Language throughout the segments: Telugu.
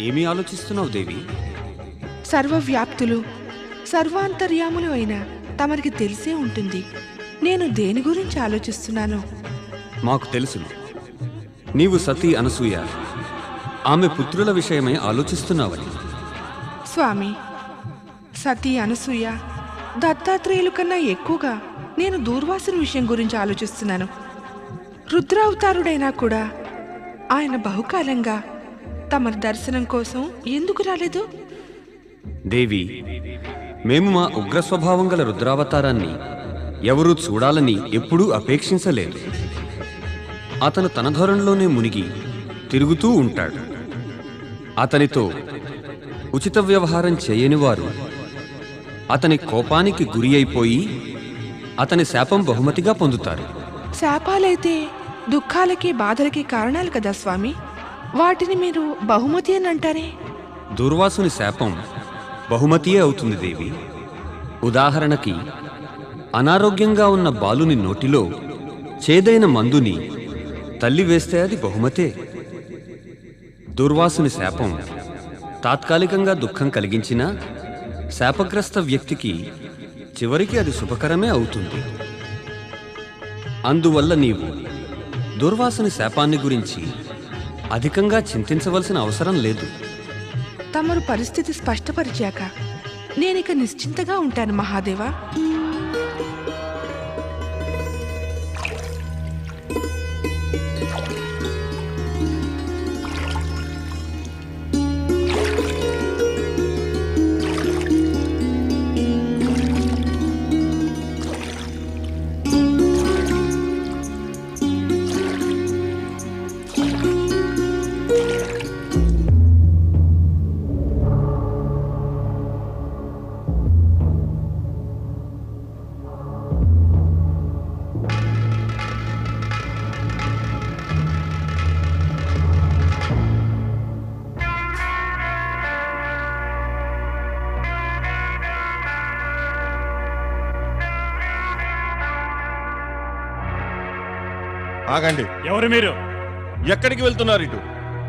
ఏమీ ఆలోచిస్తున్నావు దేవి? సర్వవ్యాప్తులు సర్వాంతర్యాములు అయిన తమరికి తెలిసే ఉంటుంది. నేను దేని గురించి ఆలోచిస్తున్నాను? మాకు తెలుసును నీవు సతీ అనసూయ. ఆమె పుత్రుల విషయమై ఆలోచిస్తున్నావని. స్వామి సతీ అనసూయ దత్తాత్రేయులు కన్నా ఎక్కువగా నేను దూర్వాసుని విషయం గురించి ఆలోచిస్తున్నాను. రుద్రావతారుడైనా కూడా ఆయన బహుకాలంగా తమ దర్శనం కోసం ఎందుకు రాలేదు? దేవి మేము మా ఉగ్ర స్వభావం గల రుద్రావతారాన్ని ఎవరూ చూడాలని ఎప్పుడూ అపేక్షించలేదు. అతను తన ధోరణిలోనే మునిగి తిరుగుతూ ఉంటాడు. అతనితో ఉచిత వ్యవహారం చేయని వారు అతని కోపానికి గురి అయిపోయి అతని శాపం బహుమతిగా పొందుతారు. శాపాలైతే దుఃఖాలకి బాధలకి కారణాలు కదా స్వామి? వాటిని మీరు బహుమతి అని అంటారే? దుర్వాసుని శాపం బహుమతియే అవుతుంది దేవి. ఉదాహరణకి అనారోగ్యంగా ఉన్న బాలుని నోటిలో చేదైన మందుని తల్లి వేస్తే అది బహుమతే. దుర్వాసుని శాపం తాత్కాలికంగా దుఃఖం కలిగించినా శాపగ్రస్త వ్యక్తికి చివరికి అది శుభకరమే అవుతుంది. అందువల్ల నీవు దుర్వాసుని శాపాన్ని గురించి అధికంగా చింతించవలసిన అవసరం లేదు. తమరు పరిస్థితి స్పష్టపరిచాక నేనిక నిశ్చింతగా ఉంటాను మహాదేవా. ఆగండి. ఎవరు మీరు? ఎక్కడికి వెళ్తున్నారు ఇటు?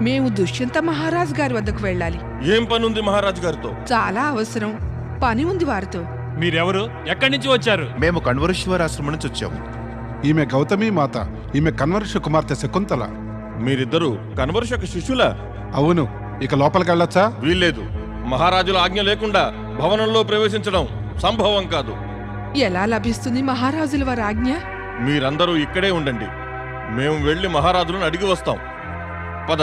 మేము దుష్యంత మహారాజ్ గారి వద్దకు వెళ్ళాలి. ఏం పనుంది మహారాజు గారితో? చాలా అవసరం. పని ఉంది వారితో. మీరెవరు? ఎక్కడి నుంచి వచ్చారు? మేము కణ్వరేశ్వర ఆశ్రమం నుంచి వచ్చాము. ఈమె గౌతమి మాత ఈమె కన్వర్ష కుమార్తె శకుంతల. మీరిద్దరూ కన్వర్షక శిష్యులా? అవును. ఇక లోపలికి వెళ్ళొచ్చా? వీల్లేదు. మహారాజుల ఆజ్ఞ లేకుండా భవనంలో ప్రవేశించడం సంభవం కాదు. ఎలా లభిస్తుంది మహారాజుల వారి ఆజ్ఞ? మీరందరూ ఇక్కడే ఉండండి. మేము వెళ్ళి మహారాజులను అడిగి వస్తాం. పద.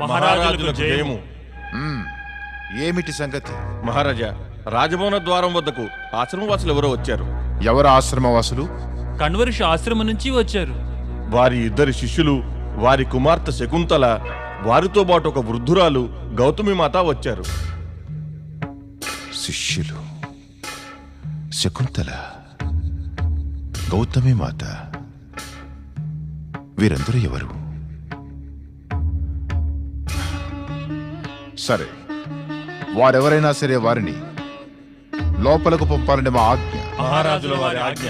మహారాజులకు జయము. ఏమిటి సంగతి? మహారాజా రాజభవన ద్వారం వద్దకు ఆశ్రమవాసులు ఎవరో వచ్చారు. ఎవరు ఆశ్రమవాసులు? కణ్వరుష ఆశ్రమం నుంచి వచ్చారు. వారి ఇద్దరి శిష్యులు వారి కుమార్తె శకుంతల వారితో పాటు ఒక వృద్ధురాలు గౌతమి మాత వచ్చారు. శిష్యులు. శకుంతల గౌతమి మాత వీరందరూ ఎవరు సరే వారెవరైనా సరే వారిని లోపలకు పంపాలని మా ఆజ్ఞ మహారాజుల వారి ఆజ్ఞ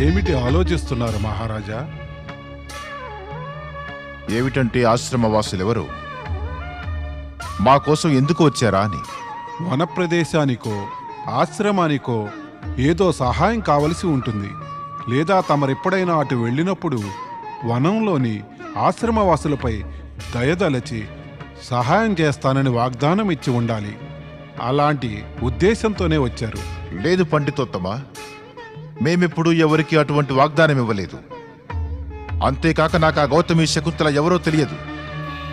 ఏమిటి ఆలోచిస్తున్నారు మహారాజా ఏమిటంటే ఆశ్రమవాసులెవరు మా కోసం ఎందుకు వచ్చారా అని వన ప్రదేశానికో ఆశ్రమానికో ఏదో సహాయం కావలసి ఉంటుంది. లేదా తమరెప్పుడైనా అటు వెళ్ళినప్పుడు వనంలోని ఆశ్రమవాసులపై దయదలచి సహాయం చేస్తానని వాగ్దానం ఇచ్చి ఉండాలి. అలాంటి ఉద్దేశంతోనే వచ్చారు. లేదు పండితోత్తమా? మేమెప్పుడు ఎవరికి అటువంటి వాగ్దానం ఇవ్వలేదు. అంతేకాక నాకు ఆ గౌతమి శకుంతల ఎవరో తెలియదు.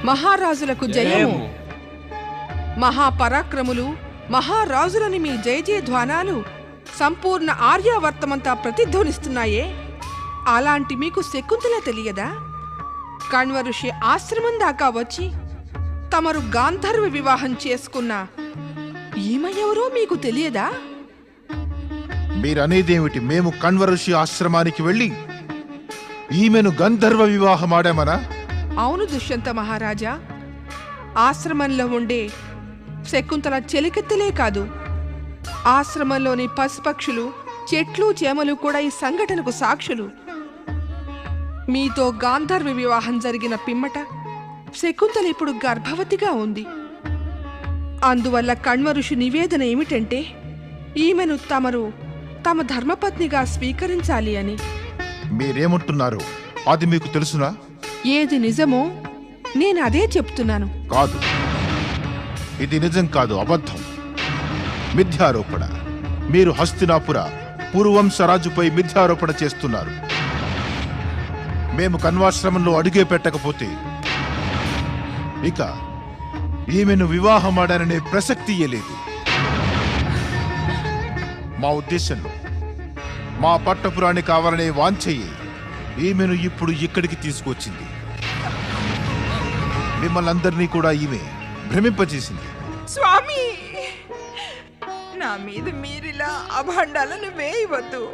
మహారాజులకు జయము. మహాపరాక్రములు మహారాజులని మీ జయ జయ ధ్వానాలు సంపూర్ణ ఆర్యావర్తమంతా ప్రతిధ్వనిస్తున్నాయే. అలాంటి మీకు శకుంతల తెలియదా? కణ్వ ఋషి ఆశ్రమం దాకా వచ్చి తమరు గాంధర్వ వివాహం చేసుకున్న ఈమె ఎవరో మీకు తెలియదా? మీరనేదేమిటి? మేము కణ్వఋషి ఆశ్రమానికి వెళ్ళి ఈమెను గంధర్వ వివాహం ఆడామనా? అవును దుష్యంత మహారాజా. ఆశ్రమంలో ఉండే శకుంతల చెలికెత్తలే కాదు. ఆశ్రమంలోని పశుపక్షులు చెట్లు చేమలు కూడా ఈ సంఘటనకు సాక్షులు. మీతో గాంధర్వ వివాహం జరిగిన పిమ్మట శకుంతల ఇప్పుడు గర్భవతిగా ఉంది. అందువల్ల కణ్వ ఋషి నివేదన ఏమిటంటే ఈమెను తమరు తమ ధర్మపత్నిగా స్వీకరించాలి అని. మీరేమంటున్నారు? అది మీకు తెలుసునా? ఏది నిజమో నేను అదే చెప్తున్నాను. కాదు. ఇది నిజం కాదు అబద్ధం. మిథ్యారోపణ. మీరు హస్తినాపుర పూర్వంశరాజుపై మిథ్యారోపణ చేస్తున్నారు. మేము కన్వాశ్రమంలో అడుగే పెట్టకపోతే ఇక ఈమెను వివాహమాడాననే ప్రసక్తియే లేదు. మా ఉద్దేశంలో మా పట్టపురాణి కావాలనే వాంఛయ్యే ఈమెను ఇప్పుడు ఇక్కడికి తీసుకొచ్చింది. మిమ్మల్ని అందరినీ కూడా ఈమె భ్రమింపజేసింది. స్వామి నా మీద మీరిలా అభాండాలను వేయవద్దు.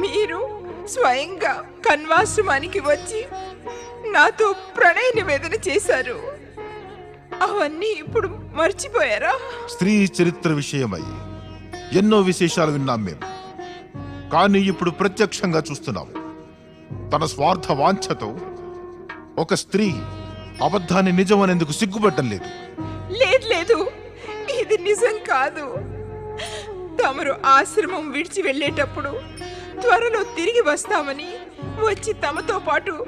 మీరు స్వయంగా కన్వాశ్రమానికి వచ్చి నాతో ప్రణయ నివేదన చేశారు. అవన్నీ ఇప్పుడు మర్చిపోయారా? స్త్రీ చరిత్ర విషయమై ఎన్నో విశేషాలు విన్నాం మేము. కానీ ఇప్పుడు ప్రత్యక్షంగా చూస్తున్నాం. తన స్వార్థ వాంఛతో ఒక స్త్రీ అబద్ధాన్ని నిజమనేందుకు సిగ్గుపడటం లేదు. లేదు లేదు. ఇది నిజం కాదు. తమరు ఆశ్రమం విడిచి వెళ్ళేటప్పుడు త్వరలో తిరిగి వస్తామని వచ్చి తమతో పాటు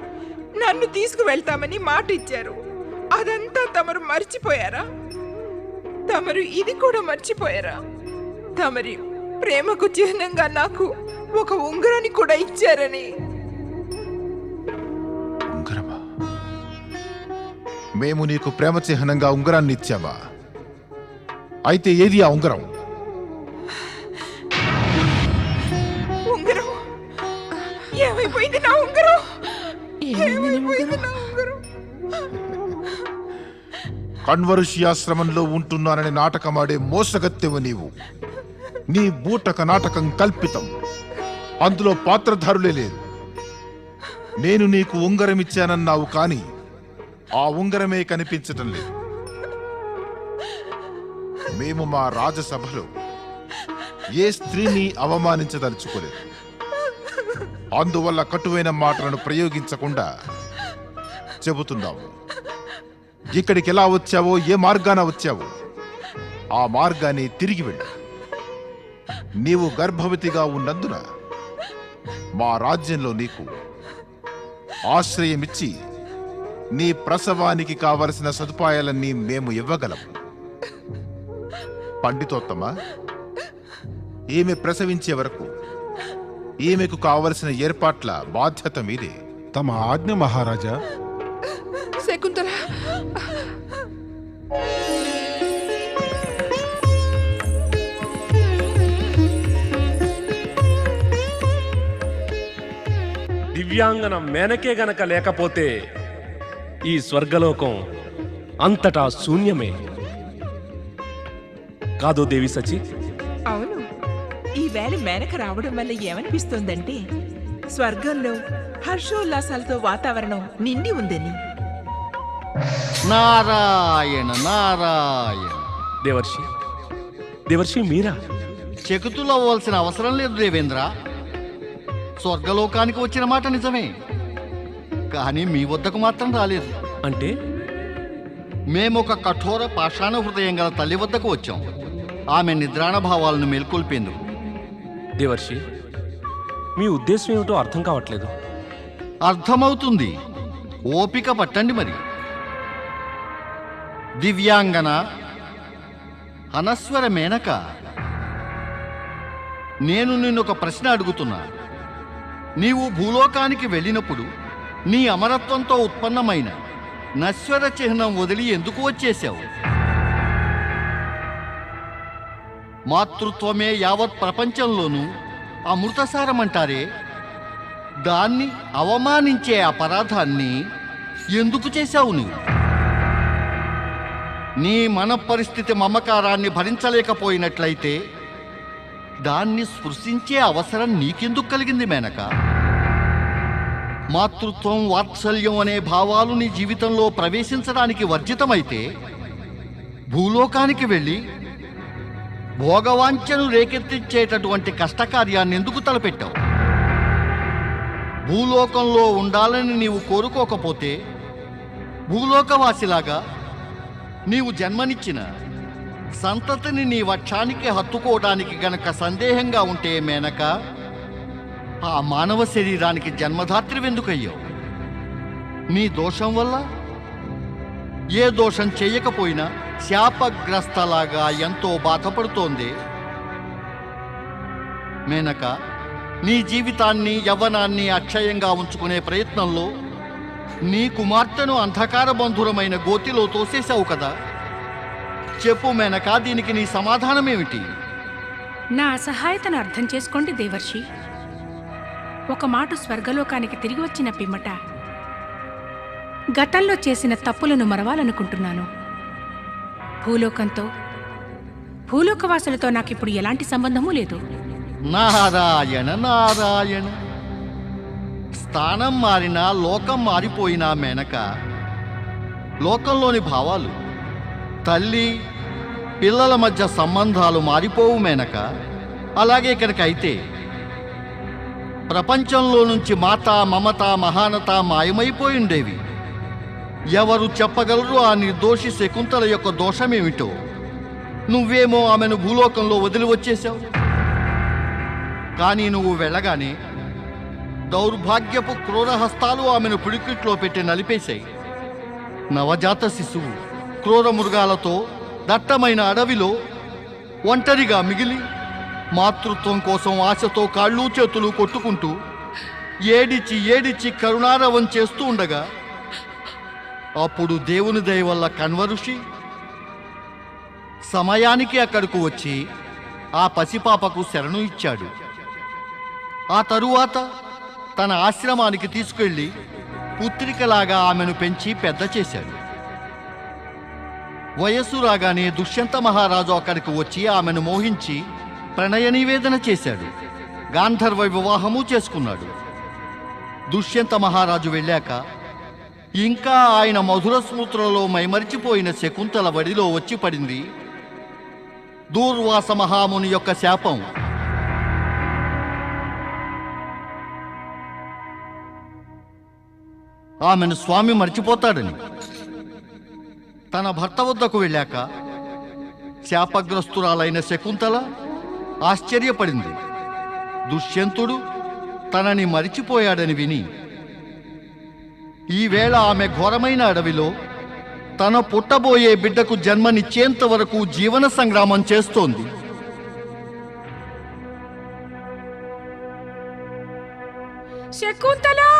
నన్ను తీసుకువెళ్తామని మాట ఇచ్చారు అదంతా తమరు మర్చిపోయారా? తమరు ఇది కూడా మర్చిపోయారా? తమరి ప్రేమకు చిహ్నంగా నాకు ఒక ఉంగరాన్ని కూడా ఇచ్చారని. మేము నీకు ప్రేమ చిహ్నంగా ఉంగరాన్ని ఇచ్చామా అయితే ఏది ఆ ఉంగరం? ఉంగరం. ఏమైపోయింది నా ఉంగరం? ఏమైపోయింది నా ఉంగరం? కన్వరుషియాశ్రమంలో ఉంటున్నానని నాటకమాడే మోసగత్తెవు నీవు. నీ బూటక నాటకం కల్పితం. అందులో పాత్రధారులే లేరు. నేను నీకు ఉంగరం ఇచ్చానన్నావు కాని ఆ ఉంగరమే కనిపించటం లేదు. మేము మా రాజసభలో ఏ స్త్రీని అవమానించదలుచుకోలేదు. అందువల్ల కటువైన మాటలను ప్రయోగించకుండా చెబుతున్నాము. ఇక్కడికి ఎలా వచ్చావో ఏ మార్గాన వచ్చావో ఆ మార్గాన్ని తిరిగి వెళ్ళు. నీవు గర్భవతిగా ఉన్నందున మా రాజ్యంలో నీకు ఆశ్రయమిచ్చి నీ ప్రసవానికి కావలసిన సదుపాయాలన్నీ మేము ఇవ్వగలం పండితోత్తమ ఈమె ప్రసవించే వరకు ఈమెకు కావలసిన ఏర్పాట్ల బాధ్యత మీదే. తమ ఆజ్ఞ మహారాజా. శకుంతల. దివ్యాంగన మేనకే గనక లేకపోతే ఈ స్వర్గలోకం అంతటా శూన్యమే. కాదు దేవి సచి. అవును. ఈ వేళ మేనక రావడం వల్ల ఏమనిపిస్తోందంటే స్వర్గంలో హర్షోల్లాసాలతో వాతావరణం నిండి ఉందని. నారాయణ నారాయణ. దేవర్షి దేవర్షి మీరా? చెకుతులు అవ్వాల్సిన అవసరం లేదు దేవేంద్ర. స్వర్గలోకానికి వచ్చిన మాట నిజమే. కానీ మీ వద్దకు మాత్రం రాలేదు. అంటే? మేము ఒక కఠోర పాషాణ హృదయం గల తల్లి వద్దకు వచ్చాం. ఆమె నిద్రాణ భావాలను మేల్కొల్పేందుకు దేవర్షి మీ ఉద్దేశం ఏమిటో అర్థం కావట్లేదు. అర్థమవుతుంది. ఓపిక పట్టండి మరి. దివ్యాంగన అనస్వర మేనక నేను నిన్ను ఒక ప్రశ్న అడుగుతున్నా. నీవు భూలోకానికి వెళ్ళినప్పుడు నీ అమరత్వంతో ఉత్పన్నమైన నశ్వర చిహ్నం వదిలి ఎందుకు వచ్చేశావు? మాతృత్వమే యావత్ ప్రపంచంలోనూ అమృతసారమంటారే? దాన్ని అవమానించే అపరాధాన్ని ఎందుకు చేశావు నువ్వు? నీ మన పరిస్థితి మమకారాన్ని భరించలేకపోయినట్లయితే దాన్ని స్పృశించే అవసరం నీకెందుకు కలిగింది మేనకా? మాతృత్వం వాత్సల్యం అనే భావాలు నీ జీవితంలో ప్రవేశించడానికి వర్జితమైతే భూలోకానికి వెళ్ళి భోగవాంఛను రేకెత్తించేటటువంటి కష్టకార్యాన్ని ఎందుకు తలపెట్టావు? భూలోకంలో ఉండాలని నీవు కోరుకోకపోతే భూలోకవాసిలాగా నీవు జన్మనిచ్చిన సంతతిని నీ వక్షానికి హత్తుకోవడానికి గనక సందేహంగా ఉంటే మేనక ఆ మానవ శరీరానికి జన్మధాత్రి ఎందుకయ్యావు నీ దోషం వల్ల? ఏ దోషం చేయకపోయినా శాపగ్రస్తలాగా ఎంతో బాధపడుతోంది. మేనక నీ జీవితాన్ని యవ్వనాన్ని అక్షయంగా ఉంచుకునే ప్రయత్నంలో నీ కుమార్తెను అంధకార బంధురమైన గోతిలో తోసేశావు కదా. చెప్పు మేనక దీనికి నీ సమాధానమేమిటి? నా అసహాయతను అర్థం చేసుకోండి దేవర్షి. ఒక మాట స్వర్గలోకానికి తిరిగి వచ్చిన పిమ్మట గతంలో చేసిన తప్పులను మరవాలనుకుంటున్నాను. భూలోకంతో భూలోకవాసులతో నాకిప్పుడు ఎలాంటి సంబంధమూ లేదు. నారాయణ నారాయణ. స్థానం మారినా లోకం మారిపోయినా మేనక లోకంలోని భావాలు తల్లి పిల్లల మధ్య సంబంధాలు మారిపోవు మేనక. అలాగే ఇక్కడికైతే అయితే ప్రపంచంలో నుంచి మాత మమత మహానత మాయమైపోయిండేవి. ఎవరు చెప్పగలరు ఆ నిర్దోషి శకుంతల యొక్క దోషమేమిటో? నువ్వేమో ఆమెను భూలోకంలో వదిలి వచ్చేశావు. కానీ నువ్వు వెళ్ళగానే దౌర్భాగ్యపు క్రూరహస్తాలు ఆమెను పిడికిట్లో పెట్టి నలిపేశాయి. నవజాత శిశువు క్రూర మృగాలతో దట్టమైన అడవిలో ఒంటరిగా మిగిలి మాతృత్వం కోసం ఆశతో కాళ్ళు చేతులు కొట్టుకుంటూ ఏడిచి ఏడిచి కరుణారవం చేస్తూ ఉండగా అప్పుడు దేవుని దయ వల్ల కన్వరుషి సమయానికి అక్కడకు వచ్చి ఆ పసిపాపకు శరణు ఇచ్చాడు. ఆ తరువాత తన ఆశ్రమానికి తీసుకెళ్ళి పుత్రికలాగా ఆమెను పెంచి పెద్ద చేశాడు. వయస్సు రాగానే దుష్యంత మహారాజు అక్కడికి వచ్చి ఆమెను మోహించి ప్రణయ నివేదన చేశాడు. గాంధర్వ వివాహము చేసుకున్నాడు. దుష్యంత మహారాజు వెళ్ళాక ఇంకా ఆయన మధుర స్మృతులలో మైమరిచిపోయిన శకుంతల వడిలో వచ్చి పడింది. దూర్వాస మహాముని యొక్క శాపం. ఆమెను స్వామి మర్చిపోతాడని. తన భర్త వద్దకు వెళ్ళాక శాపగ్రస్తురాలైన శకుంతల ఆశ్చర్యపడింది. దుష్యంతుడు తనని మరిచిపోయాడని విని ఈవేళ ఆమె ఘోరమైన అడవిలో తన పుట్టబోయే బిడ్డకు జన్మనిచ్చేంత వరకు జీవన సంగ్రామం చేస్తోంది. శకుంతలా!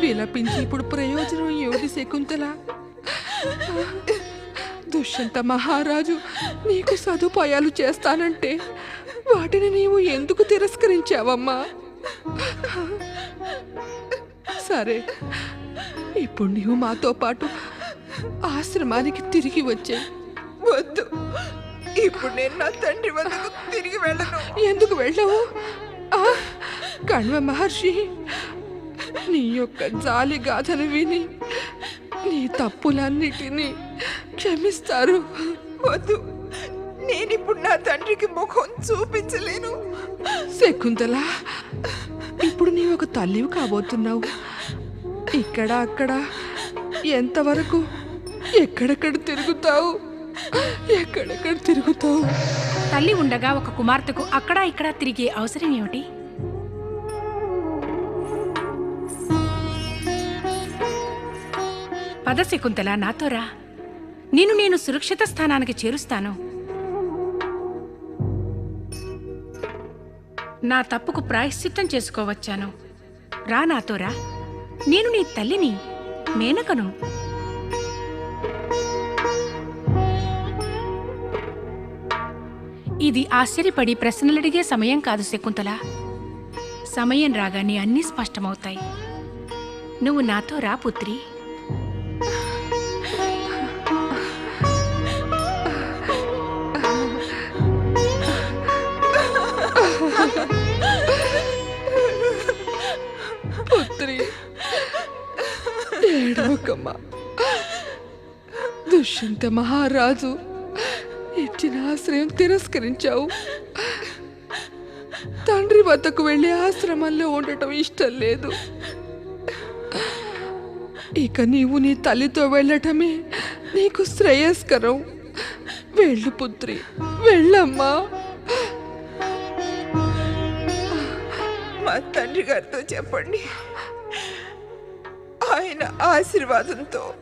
విలపించి ఇప్పుడు ప్రయోజనం ఏమిటి శకుంతల? దుష్యంత మహారాజు నీకు సదుపాయాలు చేస్తానంటే వాటిని నీవు ఎందుకు తిరస్కరించావమ్మా? సరే ఇప్పుడు నీవు మాతో పాటు ఆశ్రమానికి తిరిగి వచ్చాయి వద్దు. ఇప్పుడు నేను నా తండ్రి వద్దకు తిరిగి వెళ్ళను. ఎందుకు వెళ్ళవు? కణ్వ మహర్షి నీ యొక్క జాలి గాథను విని ఈ తప్పులన్నిటినీ క్షమిస్తారు. వద్దు. నేనిప్పుడు నా తండ్రికి ముఖం చూపించలేను. శకుంతల ఇప్పుడు నీ ఒక తల్లివి కాబోతున్నావు. ఇక్కడ అక్కడ ఎంతవరకు ఎక్కడెక్కడ తిరుగుతావు? ఎక్కడెక్కడ తిరుగుతావు? తల్లి ఉండగా ఒక కుమార్తెకు అక్కడా ఇక్కడా తిరిగే అవసరం ఏమిటి పద శకుంతల నాతో రా నేను నేను సురక్షిత స్థానానికి చేరుస్తాను. నా తప్పుకు ప్రాయశ్చిత్తం చేసుకోవచ్చాను. రా నాతో రా నేను నీ తల్లిని మేనకను. ఇది ఆశ్చర్యపడి ప్రశ్నలడిగే సమయం కాదు శకుంతల. సమయం రాగానే అన్నీ స్పష్టమవుతాయి. నువ్వు నాతో రా పుత్రి. ఏడవకమ్మా. దుష్యంత మహారాజు ఇచ్చిన ఆశ్రయం తిరస్కరించావు. తండ్రి వద్దకు వెళ్ళి ఆశ్రమంలో ఉండటం ఇష్టం లేదు. ఇక నీవు నీ తల్లితో వెళ్ళటమే నీకు శ్రేయస్కరం. వెళ్ళు పుత్రి వెళ్ళమ్మా. మా తండ్రి గారితో చెప్పండి. ఆయన ఆశీర్వాదంతో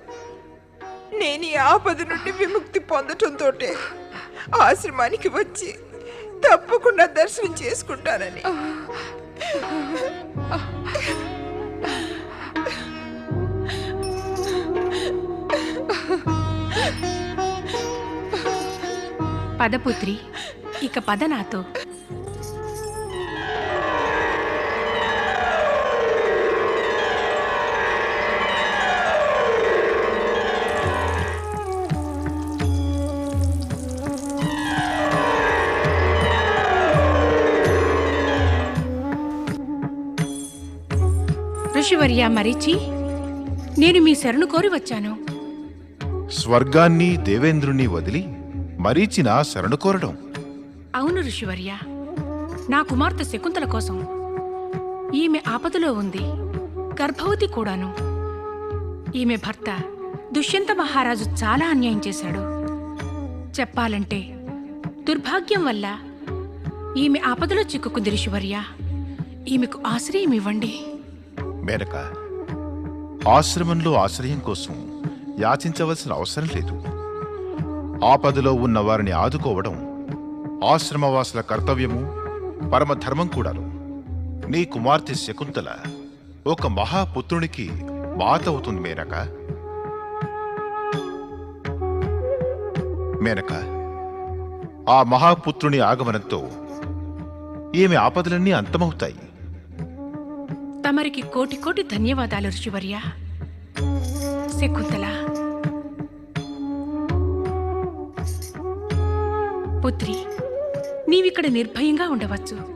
నేను ఈ ఆపద నుండి విముక్తి పొందటంతో ఆశ్రమానికి వచ్చి తప్పకుండా దర్శనం చేసుకుంటానని. పదపుత్రి ఇక పద నాతో. ఋషివర్య మరిచి నేను మీ శరణు కోరి వచ్చాను. స్వర్గాన్ని దేవేంద్రుణ్ణి వదిలి మరీచిన శరణు కోరడం. అవును ఋషివర్య నా కుమార్తె శకుంతల కోసం ఈమె ఆపదలో ఉంది గర్భవతి కూడాను. ఈమె భర్త దుష్యంత మహారాజు చాలా అన్యాయం చేశాడు. చెప్పాలంటే దుర్భాగ్యం వల్ల ఈమె ఆపదలో చిక్కుకుంది ఋషివర్య. ఈమెకు ఆశ్రయం ఇవ్వండి. మేనక ఆశ్రమంలో ఆశ్రయం కోసం యాచించవలసిన అవసరం లేదు. ఆపదలో ఉన్న వారిని ఆదుకోవడం ఆశ్రమవాసుల కర్తవ్యము పరమధర్మం కూడాను. నీ కుమార్తె శకుంతల ఒక మహాపుత్రునికి మాత అవుతుంది మేనక మేనక ఆ మహాపుత్రుని ఆగమనంతో ఈమె ఆపదలన్నీ అంతమవుతాయి. తమరికి కోటి కోటి ధన్యవాదాలు ఋషివర్య. శకుంతల. పుత్రి నీవిక్కడ నిర్భయంగా ఉండవచ్చు.